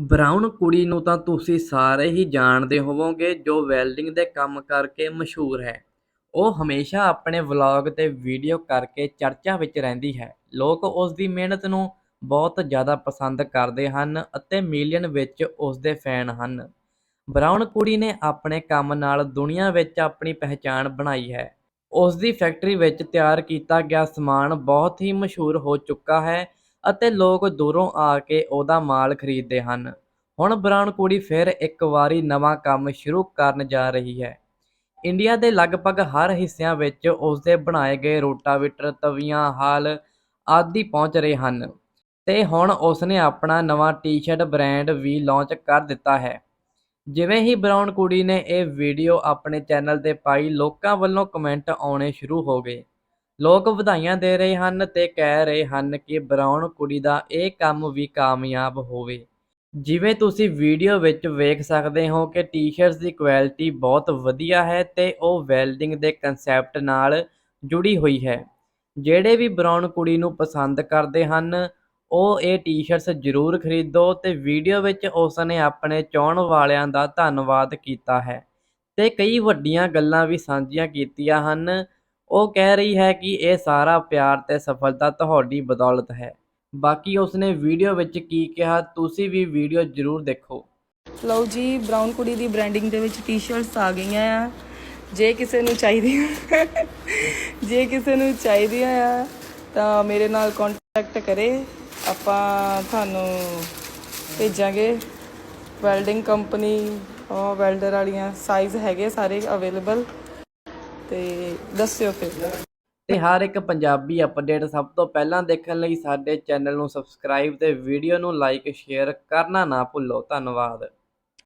Brown ਕੁੜੀ ਨੂੰ ਤਾਂ ਤੁਸੀਂ ਸਾਰੇ ਹੀ ਜਾਣਦੇ ਹੋਵੋਗੇ ਜੋ ਵੈਲਡਿੰਗ ਦੇ ਕੰਮ ਕਰਕੇ ਮਸ਼ਹੂਰ ਹੈ। ਉਹ ਹਮੇਸ਼ਾ ਆਪਣੇ ਵਲੌਗ ਤੇ ਵੀਡੀਓ ਕਰਕੇ ਚਰਚਾ ਵਿੱਚ ਰਹਿੰਦੀ ਹੈ। ਲੋਕ ਉਸ ਦੀ ਮਿਹਨਤ ਨੂੰ ਬਹੁਤ ਜ਼ਿਆਦਾ ਪਸੰਦ ਕਰਦੇ ਹਨ ਅਤੇ ਮਿਲੀਅਨ ਵਿੱਚ ਉਸ ਦੇ ਫੈਨ ਹਨ। ਬਰਾਊਨ ਕੁੜੀ ਨੇ ਆਪਣੇ ਕੰਮ ਨਾਲ ਦੁਨੀਆ ਵਿੱਚ ਆਪਣੀ ਪਹਿਚਾਣ ਬਣਾਈ ਹੈ। ਉਸ ਦੀ ਫੈਕਟਰੀ ਵਿੱਚ ਤਿਆਰ ਕੀਤਾ ਗਿਆ ਸਮਾਨ ਬਹੁਤ ਹੀ ਮਸ਼ਹੂਰ ਹੋ ਚੁੱਕਾ ਹੈ ਅਤੇ ਲੋਕ ਦੂਰੋਂ ਆ ਕੇ ਉਹਦਾ ਮਾਲ ਖਰੀਦਦੇ ਹਨ। ਹੁਣ ਬਰਾਊਨ ਕੁੜੀ ਫਿਰ ਇੱਕ ਵਾਰੀ ਨਵਾਂ ਕੰਮ ਸ਼ੁਰੂ ਕਰਨ ਜਾ ਰਹੀ ਹੈ। ਇੰਡੀਆ ਦੇ ਲਗਭਗ ਹਰ ਹਿੱਸਿਆਂ ਵਿੱਚ ਉਸਦੇ ਬਣਾਏ ਗਏ ਰੋਟਾਵੀਟਰ, ਤਵੀਆਂ, ਹਾਲ ਆਦਿ ਪਹੁੰਚ ਰਹੇ ਹਨ ਤੇ ਹੁਣ ਉਸਨੇ ਆਪਣਾ ਨਵਾਂ ਟੀ-ਸ਼ਰਟ ਬ੍ਰਾਂਡ ਵੀ ਲਾਂਚ ਕਰ ਦਿੱਤਾ ਹੈ। ਜਿਵੇਂ ਹੀ ਬਰਾਊਨ ਕੁੜੀ ਨੇ ਇਹ ਵੀਡੀਓ ਆਪਣੇ ਚੈਨਲ ਤੇ ਪਾਈ, ਲੋਕਾਂ ਵੱਲੋਂ ਕਮੈਂਟ ਆਉਣੇ ਸ਼ੁਰੂ ਹੋ ਗਏ। ਲੋਕ ਵਧਾਈਆਂ ਦੇ ਰਹੇ ਹਨ ਤੇ ਕਹਿ ਰਹੇ ਹਨ ਕਿ ਬਰਾਊਨ ਕੁੜੀ ਦਾ ਇਹ ਕੰਮ ਵੀ ਕਾਮਯਾਬ ਹੋਵੇ। ਜਿਵੇਂ ਤੁਸੀਂ ਵੀਡੀਓ ਵਿੱਚ ਵੇਖ ਸਕਦੇ ਹੋ ਕਿ ਟੀ-ਸ਼ਰਟਸ ਦੀ ਕੁਆਲਿਟੀ ਬਹੁਤ ਵਧੀਆ ਹੈ ਤੇ ਉਹ ਵੈਲਡਿੰਗ ਦੇ ਕਨਸੈਪਟ ਨਾਲ ਜੁੜੀ ਹੋਈ ਹੈ। ਜਿਹੜੇ ਵੀ ਬਰਾਊਨ ਕੁੜੀ ਨੂੰ ਪਸੰਦ ਕਰਦੇ ਹਨ, ਉਹ ਇਹ ਟੀ-ਸ਼ਰਟਸ ਜ਼ਰੂਰ ਖਰੀਦੋ ਤੇ ਵੀਡੀਓ ਵਿੱਚ ਉਸ ਨੇ ਆਪਣੇ ਚਾਹਣ ਵਾਲਿਆਂ ਦਾ ਧੰਨਵਾਦ ਕੀਤਾ ਹੈ। ਤੇ ਕਈ ਵੱਡੀਆਂ ਗੱਲਾਂ ਵੀ ਸਾਂਝੀਆਂ ਕੀਤੀਆਂ ਹਨ। ਉਹ ਕਹਿ ਰਹੀ ਹੈ ਕਿ ਇਹ ਸਾਰਾ ਪਿਆਰ ਤੇ ਸਫਲਤਾ ਤੁਹਾਡੀ ਬਦੌਲਤ ਹੈ। ਬਾਕੀ ਉਸਨੇ ਵੀਡੀਓ ਵਿੱਚ ਕੀ ਕਿਹਾ, ਤੁਸੀਂ ਵੀ ਵੀਡੀਓ ਜ਼ਰੂਰ ਦੇਖੋ। ਲਓ ਜੀ ਬ੍ਰਾਊਨ ਕੁੜੀ ਦੀ ਬ੍ਰਾਂਡਿੰਗ ਦੇ ਵਿੱਚ ਟੀ-ਸ਼ਰਟਸ ਆ ਗਈਆਂ ਆ। ਜੇ ਕਿਸੇ ਨੂੰ ਚਾਹੀਦੀਆਂ, ਜੇ ਕਿਸੇ ਨੂੰ ਚਾਹੀਦੀਆਂ ਆ, ਤਾਂ ਮੇਰੇ ਨਾਲ ਕੰਟੈਕਟ ਕਰੇ। ਆਪਾਂ ਤੁਹਾਨੂੰ ਭੇਜਾਂਗੇ ਵੈਲਡਿੰਗ ਕੰਪਨੀ ਉਹ ਵੈਲਡਰ ਵਾਲੀਆਂ ਸਾਈਜ਼ ਹੈਗੇ ਸਾਰੇ ਅਵੇਲੇਬਲ ਤੇ ਦੱਸਿਓ ਫਿਰ। ਤੇ ਹਰ ਇੱਕ ਪੰਜਾਬੀ ਅਪਡੇਟ ਸਭ ਤੋਂ ਪਹਿਲਾਂ ਦੇਖਣ ਲਈ ਸਾਡੇ ਚੈਨਲ ਨੂੰ ਸਬਸਕ੍ਰਾਈਬ ਤੇ ਵੀਡੀਓ ਨੂੰ ਲਾਈਕ, ਸ਼ੇਅਰ ਕਰਨਾ ਨਾ ਭੁੱਲੋ। ਧੰਨਵਾਦ।